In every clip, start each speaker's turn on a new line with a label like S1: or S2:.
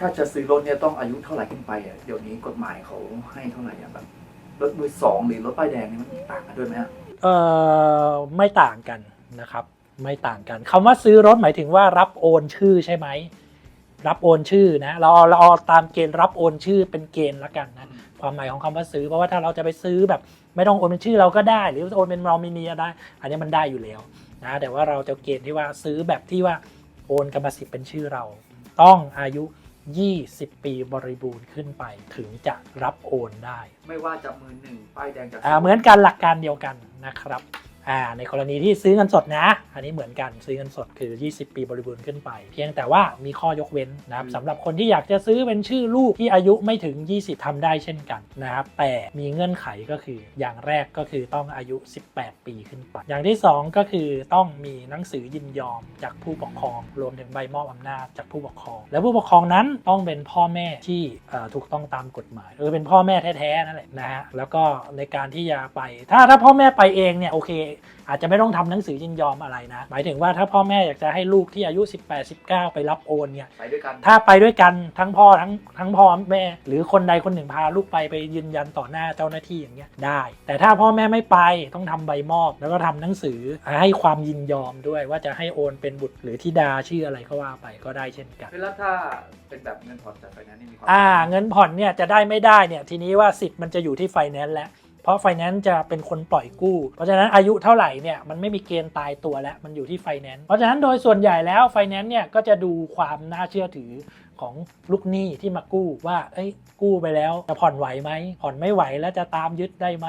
S1: ถ้าจะซื้อรถเนี่ยต้องอายุเท่าไหร่ขึ้นไปอะเดี๋ยวนี้กฎหมายเขาให้เท่าไหร่อะแบบรถมือสองหรือรถป้ายแดงนี่มันต่างกันด้วยไหมฮะ
S2: เอ่อไม่ต่างกันนะครับ ไม่ต่างกันคำว่าซื้อรถหมายถึงว่ารับโอนชื่อใช่ไหม รับโอนชื่อนะ เราเอาเราเอาตามเกณฑ์รับโอนชื่อเป็นเกณฑ์ละกันนะ ความหมายของคำว่าซื้อเพราะว่าถ้าเราจะไปซื้อแบบไม่ต้องโอนเป็นชื่อเราก็ได้ หรือโอนเป็นนอมินีก็ได้ อันนี้มันได้อยู่แล้วนะแต่ว่าเราจะเกณฑ์ที่ว่าซื้อแบบที่ว่าโอนกรรมสิทธิ์เป็นชื่อเรา ต้องอายุ 20 ปีบริบูรณ์ขึ้นไปถึงจะรับโอนได้
S1: ไม่ว่าจะมือหนึ่งป้ายแดงจะ
S2: อ่าเหมือนกันหลักการเดียวกันนะครับ อ่าในกรณีที่ซื้อเงินสดนะ อันนี้เหมือนกันซื้อเงินสดคือ 20 ปีบริบูรณ์ขึ้นไป เพียงแต่ว่ามีข้อยกเว้นนะครับสำหรับคนที่อยากจะซื้อเป็นชื่อลูกที่อายุไม่ถึง 20ทำได้เช่นกันนะครับแต่มีเงื่อนไขก็คืออย่างแรกก็คือต้องอายุ 18 ปีขึ้นไป อย่างที่ 2 ก็คือต้องมีหนังสือยินยอมจากผู้ปกครอง รวมถึงใบมอบอำนาจจากผู้ปกครอง และผู้ปกครองนั้นต้องเป็นพ่อแม่ที่เอ่อถูกต้องตามกฎหมายหรือเป็นพ่อแม่แท้ๆนั่นแหละนะฮะแล้วก็ในการที่จะไป ถ้าถ้าพ่อแม่ไปเองเนี่ยโอเคอาจจะไม่ต้องทำหนังสือยินยอมอะไรนะ หมายถึงว่าถ้าพ่อแม่อยากจะให้ลูกที่อายุ 18 19 ไปรับโอนเนี่ย
S1: ไปด้วยกัน
S2: ถ้าไปด้วยกันทั้งพ่อทั้งทั้งพ่อแม่ หรือคนใดคนหนึ่งพาลูกไปไปยืนยันต่อหน้าเจ้าหน้าที่อย่างเงี้ยได้ แต่ถ้าพ่อแม่ไม่ไปต้องทำใบมอบ แล้วก็ทำหนังสือให้ความยินยอมด้วยว่าจะให้โอนเป็นบุตรหรือธิดาชื่ออะไรก็ว่าไปก็ได้เช่นกัน
S1: แล้วถ้าเป็นแบบเงินผ่อนจากไฟแนนซ์นี่มีความ
S2: อ่าเงินผ่อนเนี่ยจะได้ไม่ได้เนี่ยทีนี้ว่าสิทธิ์มันจะอยู่ที่ไฟแนนซ์แล้ว เพราะไฟแนนซ์จะเป็นคนปล่อยกู้ เพราะฉะนั้นอายุเท่าไหร่เนี่ยมันไม่มีเกณฑ์ตายตัวแล้วมันอยู่ที่ไฟแนนซ์เพราะฉะนั้นโดยส่วนใหญ่แล้วไฟแนนซ์เนี่ยก็จะดูความน่าเชื่อถือของลูกหนี้ที่มากู้ว่าเอ้ยกู้ไปแล้วจะผ่อนไหวไหมผ่อนไม่ไหวแล้วจะตามยึดได้ไหม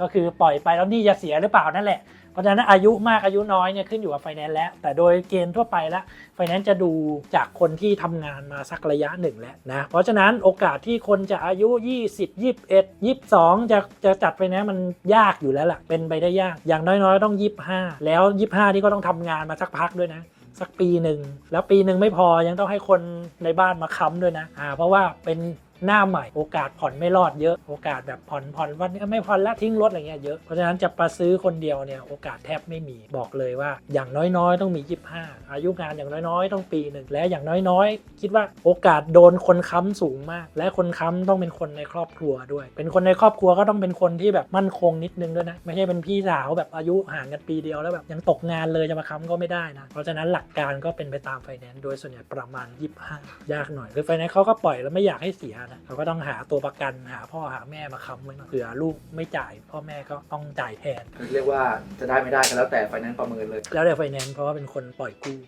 S2: ก็คือปล่อยไปแล้วหนี้จะเสียหรือเปล่านั่นแหละ เพราะฉะนั้นอายุมากอายุน้อยเนี่ยขึ้นอยู่กับไฟแนนซ์แล้ว แต่โดยเกณฑ์ทั่วไปแล้วไฟแนนซ์จะดูจากคนที่ทำงานมาสักระยะหนึ่งแล้วนะเพราะฉะนั้นโอกาสที่คนจะอายุ 20 21 22 จะจะจัดไฟแนนซ์มันยากอยู่แล้วล่ะเป็นไปได้ยาก อย่างน้อยๆ ต้อง 25 แล้ว 25 นี่ก็ต้องทำงานมาสักพักด้วยนะสักปีหนึ่ง แล้วปีหนึ่งไม่พอยังต้องให้คนในบ้านมาค้ำด้วยนะอ่าเพราะว่าเป็น หน้าใหม่โอกาสผ่อนไม่รอดเยอะโอกาสแบบผ่อนผ่อนวันนี้ไม่ผ่อนแล้วทิ้งรถอะไรเงี้ยเยอะเพราะฉะนั้นจะประซื้อคนเดียวเนี่ยโอกาสแทบไม่มีบอกเลยว่า อย่างน้อยๆ ต้องมี 25 อายุงานอย่างน้อยๆ ต้องปีหนึ่งและอย่างน้อยๆ คิดว่าโอกาสโดนคนค้ำสูงมาก และคนค้ำต้องเป็นคนในครอบครัวด้วย เป็นคนในครอบครัวก็ต้องเป็นคนที่แบบมั่นคงนิดนึงด้วยนะไม่ใช่เป็นพี่สาวแบบอายุห่างกันปีเดียวแล้วแบบยังตกงานเลยจะมาค้ำก็ไม่ได้นะเพราะฉะนั้นหลักการก็เป็นไปตามไฟแนนซ์โดยส่วนใหญ่ประมาณ 25 ยากหน่อยคือไฟแนนซ์เขาก็ปล่อยแล้วไม่อยากให้เสียนะเขาก็ต้องหาตัวประกันหาพ่อหาแม่มาค้ำไว้หน่อยเผื่อลูกไม่จ่าย พ่อแม่ก็ต้องจ่ายแทน
S1: เรียกว่าจะได้ไม่ได้ก็แล้วแต่ไฟแนนซ์ประเมินเลย
S2: แล้วแต่ไฟแนนซ์เพราะว่าเป็นคนปล่อยกู้